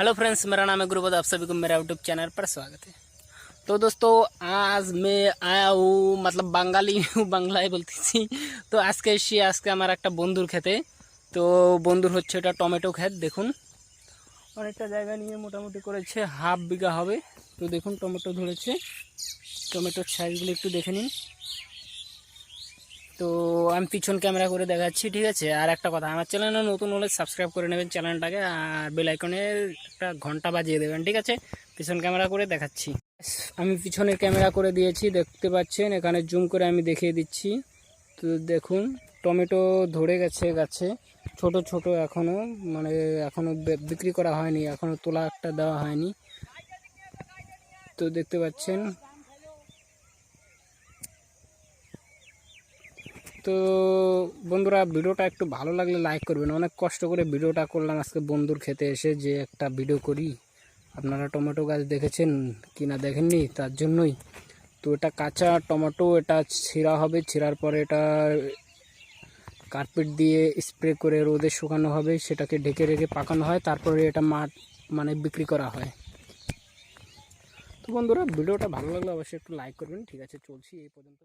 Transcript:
Hello friends मेरा नाम है गुरुपद आप सभी को मेरा यूट्यूब चैनल पर स्वागत है तो दोस्तों आज मैं आया हूँ मतलब বাঙালি বাংলায় বলতেছি তো আজকে এসেছি আজকে আমার একটা বন্ধুর খেতে তো বন্ধুর হচ্ছে এটা টমেটো ক্ষেত দেখুন অনেকটা জায়গা নিয়ে মোটামুটি করেছে হাফ বিঘা হবে তো দেখুন টমেটো ধরেছে টমেটোর সাইজগুলো একটু দেখে নিন তো আমি পিছন ক্যামেরা করে দেখাচ্ছি, ঠিক আছে? আর একটা কথা, আমার চ্যানেলে নতুন হলে সাবস্ক্রাইব করে নেবেন চ্যানেলটাকে, আর বেল আইকনে একটা ঘণ্টা বাজিয়ে দেবেন, ঠিক আছে? পিছন ক্যামেরা করে দেখাচ্ছি। আমি পিছনের ক্যামেরা করে দিয়েছি, দেখতে পাচ্ছেন? এখানে জুম করে আমি দেখিয়ে দিচ্ছি। তো দেখুন, টমেটো ধরে গেছে গাছে, ছোট ছোট এখনও মানে এখনও বিক্রি করা হয়নি এখনও তোলা একটা দেওয়া হয়নি। তো দেখতে পাচ্ছেন তো বন্ধুরা ভিডিওটা একটু ভালো লাগলে লাইক করবেন। অনেক কষ্ট করে ভিডিওটা করলাম আজকে বন্ধুর খেতে এসে যে একটা ভিডিও করি। আপনারা টমেটো গাছ দেখেছেন কি না দেখেননি? তার জন্যই। তো এটা কাঁচা টমেটো, এটা ছিঁড়া হবে। ছিঁড়ার পরে এটা কার্পেট দিয়ে স্প্রে করে রোদে শুকানো হবে। সেটাকে ঢেকে রেখে পাকানো হয়। তারপরে এটা মাঠ মানে বিক্রি করা হয়। তো বন্ধুরা, ভিডিওটা ভালো লাগলে অবশ্যই একটু লাইক করবেন। ঠিক আছে, চলছি এই পর্যন্ত।